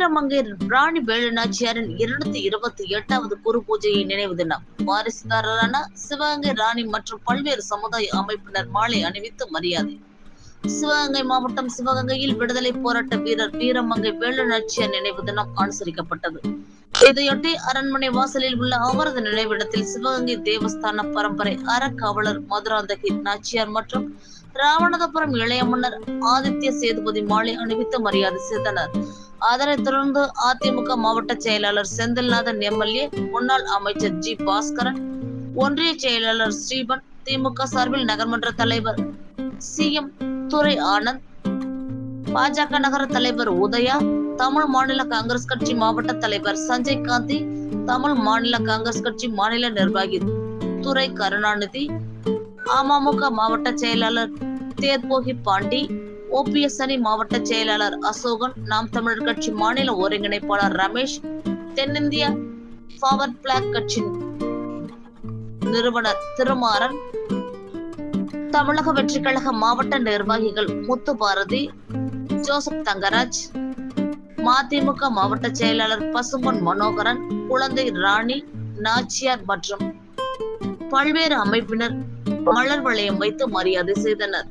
வீரமங்கை ராணி வேலுநாச்சியாரின் இருநூத்தி இருபத்தி எட்டாவது குரு பூஜையை நினைவு தினம். வாரிசுதாரரான சிவகங்கை ராணி மற்றும் பல்வேறு சமுதாய அமைப்பினர் மாலை அணிவித்து மரியாதை. சிவகங்கை மாவட்டம் சிவகங்கையில் விடுதலை போராட்ட வீரர் வீரமங்கை வேலுநாச்சியார் நினைவு தினம் அனுசரிக்கப்பட்டது. இதையொட்டி அரண்மனை வாசலில் உள்ள அவரது நினைவிடத்தில் சிவகங்கை தேவஸ்தான பரம்பரை அறக்காவலர் மதுராந்தகி நாச்சியார் மற்றும் ராமநாதபுரம் இளைய மன்னர் ஆதித்ய சேதுபதி மாலை அணிவித்து மரியாதை செய்தனர் அதனைத் தொடர்ந்து அதிமுக மாவட்ட செயலாளர் செந்தில்நாதன் எம்எல்ஏ முன்னாள் அமைச்சர் ஜி. பாஸ்கரன் ஒன்றிய செயலாளர் ஸ்ரீபன் திமுக சார்பில் நகர்மன்ற தலைவர் சி எம் துரை ஆனந்த் பாஜக நகர தலைவர் உதயா தமிழ் மாநில காங்கிரஸ் கட்சி மாவட்ட தலைவர் சஞ்சய் காந்தி தமிழ் மாநில காங்கிரஸ் கட்சி மாநில நிர்வாகி துரை கருணாநிதி அமமுக மாவட்ட செயலாளர் தேர்போகி பாண்டி ஓபிஎஸ் அணி மாவட்ட செயலாளர் அசோகன் நாம் தமிழர் கட்சி மாநில ஒருங்கிணைப்பாளர் ரமேஷ் தென்னிந்திய பவர் பிளாக் கட்சி நிறுவனர் திருமாறன் தமிழக வெற்றிக்கழக மாவட்ட நிர்வாகிகள் முத்து பாரதி ஜோசப் தங்கராஜ் மதிமுக மாவட்ட செயலாளர் பசும்பொன் மனோகரன் குழந்தை ராணி நாச்சியார் மற்றும் பல்வேறு அமைப்பினர் மலர் வளையம் வைத்து மரியாதை செய்தனர்.